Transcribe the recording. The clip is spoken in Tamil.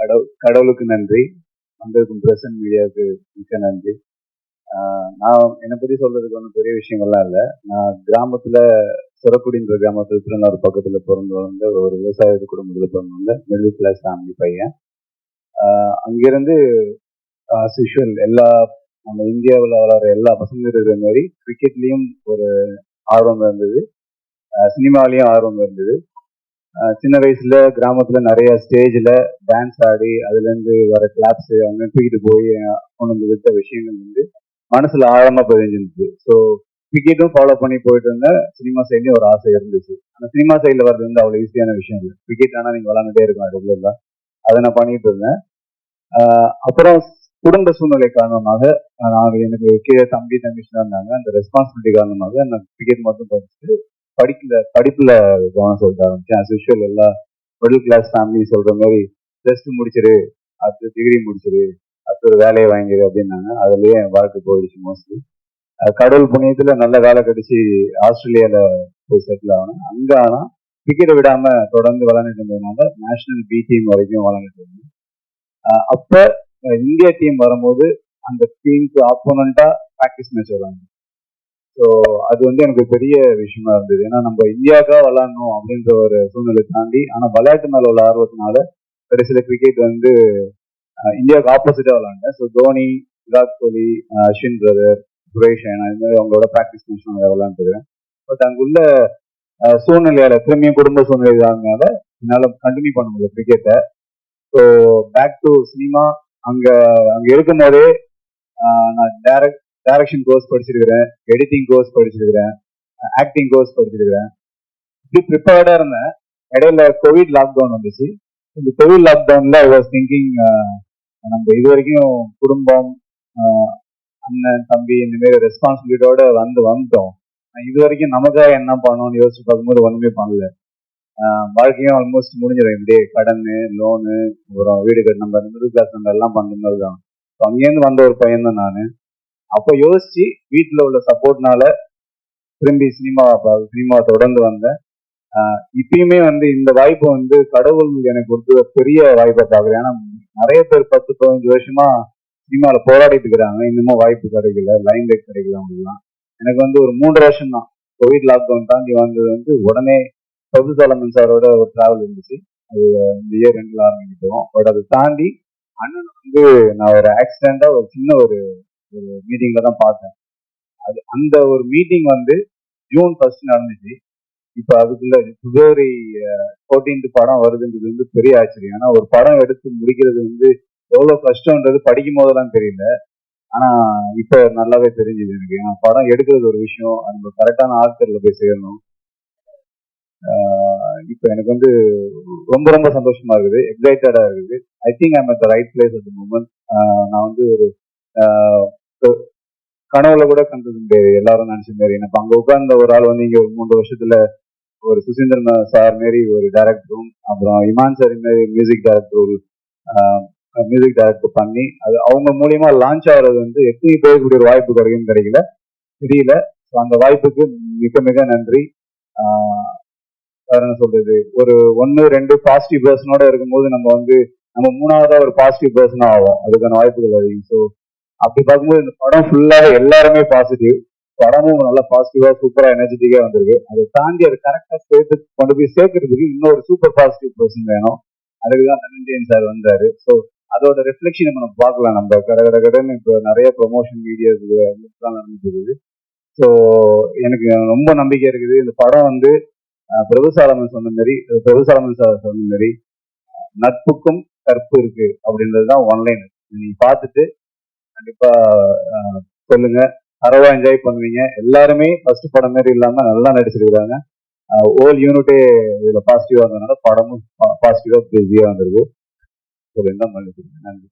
கடவுள் கடவுளுக்கு நன்றி. வந்திருக்கும் பிரசன் மீடியாவுக்கு மிக்க நன்றி. நான் என்னை பற்றி சொல்றதுக்கு ஒன்றும் பெரிய விஷயங்கள்லாம் இல்லை. நான் கிராமத்தில் சுரக்குடின்ற கிராமத்தில் திருநெல்வேலி பக்கத்தில் பிறந்து வளர்ந்த ஒரு விவசாய குடும்பத்தில் பிறந்து வந்த மிடில் கிளாஸ் ஃபேமிலி பையன். அங்கேருந்து சிஷுவல் யூஷுவல் எல்லா நம்ம இந்தியாவில் வளர எல்லா பசங்களும் இருக்கிற மாதிரி கிரிக்கெட்லேயும் ஒரு ஆர்வம் இருந்தது. சினிமாலேயும் ஆர்வம் இருந்தது. சின்ன வயசுல கிராமத்துல நிறைய ஸ்டேஜ்ல டான்ஸ் ஆடி அதுல இருந்து வர கிளாப்ஸ் அவங்க தூக்கிட்டு போய் கொண்டு விட்ட விஷயங்கள் வந்து மனசுல ஆழமா பதிஞ்சிருந்துச்சு. ஸோ கிரிக்கெட்டும் ஃபாலோ பண்ணி போயிட்டு இருந்தேன் சினிமா சைட்லயும் ஒரு ஆசை இருந்துச்சு. அந்த சினிமா சைட்ல வர்றது வந்து அவ்வளவு ஈஸியான விஷயம் இல்லை. கிரிக்கெட் ஆனா நீங்க விளாண்டுட்டே இருக்கலாம் ரெகுலர்லாம் அதை நான் பண்ணிட்டு இருந்தேன். அப்புறம் குடும்ப சூழ்நிலை காரணமாக நான் எனக்கு கீழே தம்பி தம்பிச்சு இருந்தாங்க. அந்த ரெஸ்பான்சிபிலிட்டி காரணமாக நான் கிரிக்கெட் மட்டும் படிச்சுட்டு படிக்கல படிப்புல கவனம் செலுத்த ஆரம்பிச்சேன். அஸ் யூஷுவல் எல்லா மிடில் கிளாஸ் ஃபேமிலி சொல்ற மாதிரி ப்ளஸ் டூ முடிச்சிரு அடுத்து டிகிரி முடிச்சிரு அடுத்து ஒரு வேலையை வாங்கிடு அப்படின்னாங்க. அதுலயே என் வாழ்க்கை போயிடுச்சு மோஸ்ட்லி கடவுள் புண்ணியத்துல நல்ல வேலை கிடைச்சி ஆஸ்திரேலியால போய் செட்டில் ஆகணும் அங்க ஆனா கிரிக்கெட்டை விடாம தொடர்ந்து விளையாண்டுட்டு இருந்ததுனால நேஷனல் பி டீம் வரைக்கும் விளையாண்டுட்டு இருந்தேன். அப்ப இந்தியா டீம் வரும்போது அந்த டீமுக்கு ஆப்போனண்டா ப்ராக்டிஸ் மேட்ச் வருவாங்க ஸோ அது வந்து எனக்கு பெரிய விஷயமா இருந்தது. ஏன்னா நம்ம இந்தியாவுக்காக விளாடணும் அப்படின்ற ஒரு சூழ்நிலை தாண்டி ஆனால் விளையாட்டு மேல உள்ள ஆர்வத்தினால கடைசியில கிரிக்கெட் வந்து இந்தியாவுக்கு ஆப்போசிட்டா விளாண்டேன். ஸோ தோனி விராட் கோலி அஸ்வின் பிரதர் சுரேஷ் ஐனா இது மாதிரி அவங்களோட ப்ராக்டிஸ் மேட்ச் நான் விளாண்டுருக்கேன் பட் அங்குள்ள சூழ்நிலையால திரும்பியும் குடும்ப சூழ்நிலை இதனால என்னால் கண்டினியூ பண்ண முடியல கிரிக்கெட்டை ஸோ பேக் டு சினிமா அங்கே அங்கே இருக்கும் போதே நான் டேரக்ட் டைரக்ஷன் கோர்ஸ் படிச்சிருக்கிறேன் எடிட்டிங் கோர்ஸ் படிச்சிருக்கிறேன் ஆக்டிங் கோர்ஸ் படிச்சிருக்கிறேன். இப்படி ப்ரிப்பேர்டா இருந்தேன். இடையில கோவிட் லாக்டவுன் வந்துச்சு. இந்த கோவிட் லாக்டவுன்ல ஐ வாஸ் திங்கிங் நம்ம இது வரைக்கும் குடும்பம் அண்ணன் தம்பி இந்த மாதிரி ரெஸ்பான்சிபிலிட்டியோட வந்து வந்துட்டோம் இது வரைக்கும் நமக்காக என்ன பண்ணணும்னு யோசிச்சு பார்க்கும்போது ஒண்ணுமே பண்ணல. வாழ்க்கையும் ஆல்மோஸ்ட் முடிஞ்சிடும். இப்படியே கடன் லோனு அப்புறம் வீடு கட்டு நம்ம மிடில் கிளாஸ் நம்ம எல்லாம் பண்ணும்போது தான். ஸோ அங்கேருந்து வந்த ஒரு பையன் தான் நான். அப்போ யோசிச்சு வீட்டில் உள்ள சப்போர்ட்னால திரும்பி சினிமா சினிமா தொடர்ந்து வந்தேன். இப்பயுமே வந்து இந்த வாய்ப்பு வந்து கடவுள் எனக்கு கொடுத்த பெரிய வாய்ப்பை பார்க்குறேன். ஏன்னா நிறைய பேர் பத்து பதினஞ்சு வருஷமா சினிமாவில் போராடிட்டு இருக்கிறாங்க. இன்னமும் வாய்ப்பு கிடைக்கல லைன் லைட் கிடைக்கல அவங்கலாம் எனக்கு வந்து ஒரு மூன்று வருஷம் தான் கோவிட் லாக்டவுன் தாண்டி வந்தது வந்து உடனே பிரபு சாலமன் சாரோட ஒரு டிராவல் இருந்துச்சு. அது இந்த இயர் ரெண்டுல ஆரம்பிக்கிட்டோம் பட் அதை தாண்டி அண்ணன் வந்து நான் ஒரு ஆக்சிடென்டா ஒரு சின்ன ஒரு ஒரு மீட்டிங்ல தான் பார்த்தேன். அது அந்த ஒரு மீட்டிங் வந்து ஜூன் ஃபர்ஸ்ட் நடந்துச்சு. இப்போ அதுக்குள்ள பிப்ரவரி ஃபோர்டீன்த் படம் வருதுன்றது வந்து பெரிய ஆச்சரியம். ஏன்னா ஒரு படம் எடுத்து முடிக்கிறது வந்து எவ்வளோ கஷ்டம்ன்றது படிக்கும் போதெல்லாம் தெரியல. ஆனா இப்ப நல்லாவே தெரிஞ்சுது எனக்கு. ஏன்னா படம் எடுக்கிறது ஒரு விஷயம். நம்ம கரெக்டான ஆட்கள்ல போய் சேரணும். இப்போ எனக்கு வந்து ரொம்ப ரொம்ப சந்தோஷமா இருக்குது. எக்ஸைட்டடா இருக்குது. I think I'm at the right place at moment நான் வந்து ஒரு கனவுல கூட கண்டது முடியாது எல்லாரும் நினைச்ச மாரி எனக்கு அங்க உட்கார்ந்த ஒரு ஆள் வந்து இங்க ஒரு மூன்று வருஷத்துல ஒரு சுசீந்திரன் சார் மாரி ஒரு டைரக்டரும் அப்புறம் Imman sir Maari music director music director பண்ணி அது அவங்க மூலியமா லான்ச் ஆகிறது வந்து எத்தனை பேருக்கு ஒரு வாய்ப்பு கிடைக்கும் கிடைக்கல தெரியல. அந்த வாய்ப்புக்கு மிக மிக நன்றி. வேற என்ன சொல்றது? ஒரு ஒன்னு ரெண்டு பாசிட்டிவ் பர்சனோட இருக்கும்போது நம்ம வந்து நம்ம மூணாவதா ஒரு பாசிட்டிவ் பர்சனா ஆகும் அதுக்கான வாய்ப்புகள் அதிகம். ஸோ அப்படி பார்க்கும்போது இந்த படம் ஃபுல்லாக எல்லாருமே பாசிட்டிவ் படமும் நல்லா பாசிட்டிவா சூப்பரா எனர்ஜெட்டிக்கா வந்திருக்கு. அதை தாண்டி அதை கரெக்டா சேர்த்து கொண்டு போய் சேர்க்கறதுக்கு இன்னொரு சூப்பர் பாசிட்டிவ் பர்சன் வேணும். அதுக்கு தான் தனஞ்சயன் சார் வந்தாரு. ஸோ அதோட ரிஃப்ளெக்ஷன் நம்ம பார்க்கலாம். நம்ம கட கட கடன்னு இப்போ நிறைய ப்ரொமோஷன் வீடியோஸ் நடந்துருக்குது. ஸோ எனக்கு ரொம்ப நம்பிக்கை இருக்குது. இந்த படம் வந்து பிரபுசாலமன் சொன்ன மாதிரி பிரபுசாலமன் சார் சொன்ன மாதிரி நட்புக்கும் கற்பு இருக்கு அப்படின்றது தான் ஒன்லைன் நீங்க பார்த்துட்டு கண்டிப்பா சொல்லுங்க. அறவா என்ஜாய் பண்ணுவீங்க. எல்லாருமே ஃபர்ஸ்ட் படம் மாதிரி இல்லாம நல்லா நடிச்சிருக்கிறாங்க. ஓல் யூனிட்டே இதுல பாசிட்டிவா இருந்ததுனால படமும் பாசிட்டிவா பிஸியா வந்திருக்கு. சொல்லுங்க நன்றி.